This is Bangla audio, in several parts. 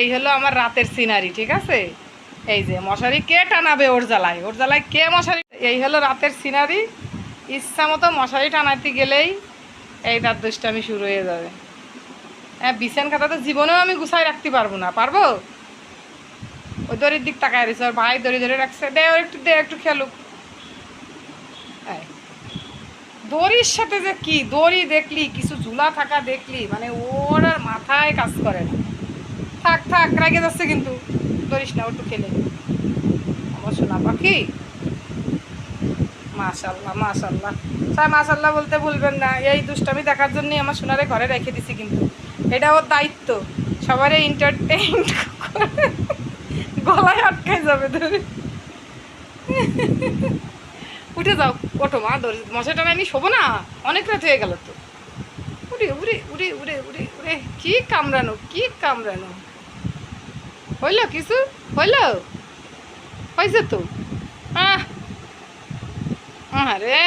এই হলো আমার রাতের সিনারি ঠিক আছে? এই যে মশারি কে টানাবে ওর জ্বালায়? ওর জ্বালায় কে মশারি? এই হলো রাতের সিনারি ইচ্ছা মতো মশারি টানাতে গেলেই এই তার দুষ্টামি শুরু হয়ে যাবে। হ্যাঁ বিছান খাতা তো জীবনেও আমি গুছাই রাখতে পারব না, পারব? ওই দড়ির দিক তাকায় রয়েছে, ওর ভাই দড়ি ধরে রাখছে। দে, ওর একটু, দে, একটু খেলুক। দড়ির সাথে যে কি? দড়ি দেখলি, কিছু ঝুলা থাকা দেখলি মানে ওর আর মাথায় কাজ করে না। থাক থাক, রেগে যাচ্ছে কিন্তু। ধরিস না, ওটু খেলে। আমার শোনা পাখি। মাশাল্লাহ মাশাল্লাহ। স্যার, মাশাল্লাহ বলতে ভুলবেন না। এই দুষ্টামি দেখার জন্যই আমার সোনারে ঘরে রেখে দিছি কিন্তু। এটা ওর দায়িত্ব। সবারই এন্টারটেইন গলায় আটকায় যাবে ধরে। উঠে যাও, ওঠো মা, ধরে। মশা টানানি শোবো না। অনেক রাত হয়ে গেল তো। উড়ে উড়ে উড়ে উড়ে উড়ে উড়ে। কি কামড়ানো কি কামড়ানো। হইল কিছু? হইল? হয়েছে তো? আরে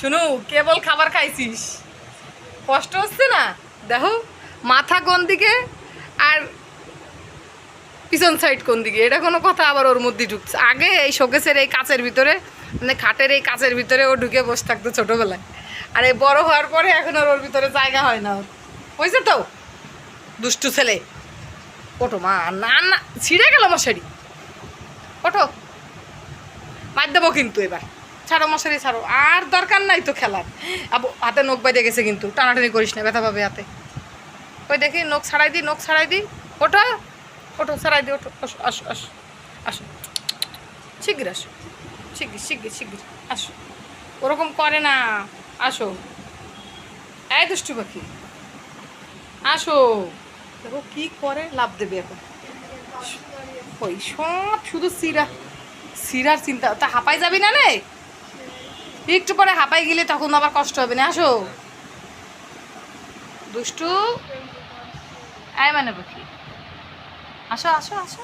শুনু, কেবল খাবার খাইছিস? কষ্ট হচ্ছে না? দেখো, মাথা কোন দিকে আর পিছন সাইড কোন দিকে? এটা কোনো কথা আবার ওর মধ্যে ঢুকছে। আগে এই শোকেসের এই কাচের ভিতরে মানে খাটের এই কাচের ভিতরে ও ঢুকে বসে থাকতো ছোটোবেলায়। আর এই বড় হওয়ার পরে এখন আর ওর ভিতরে জায়গা হয় না ওর। হয়েছে তো? দুষ্টু ছেলে। ওটো মা না না ছিঁড়ে গেল মশারি। ওঠো। মার দেবো কিন্তু এবার। ছাড়ো মশারি, ছাড়ো। আর দরকার নাই তো খেলার। আবু, হাতে নখ বাইরে গেছে কিন্তু। টানাটানি করিস না, ব্যথা পাবে হাতে। ওই দেখি, নখ ছাড়াই দিই নখ ছাড়াই দিই ওঠো ওঠো, ছাড়াই দি, ওঠো। আসো আসো আসো আসো। শিগগির আসো। শিগগির শিগগির শিগগির। আসো। ওরকম করে না। আসো। এই দুষ্টু পাখি। আসো। দেখো কি করে লাভ দেবে এখন? ওই সব শুধু সিরা, সিরার চিন্তা। তা হাঁপাই যাবি না রে একটু পরে হাঁপাই গেলে তখন আবার কষ্ট হবে না, আসো। দুষ্টু। আয় মানে পাখি। আসো আসো আসো।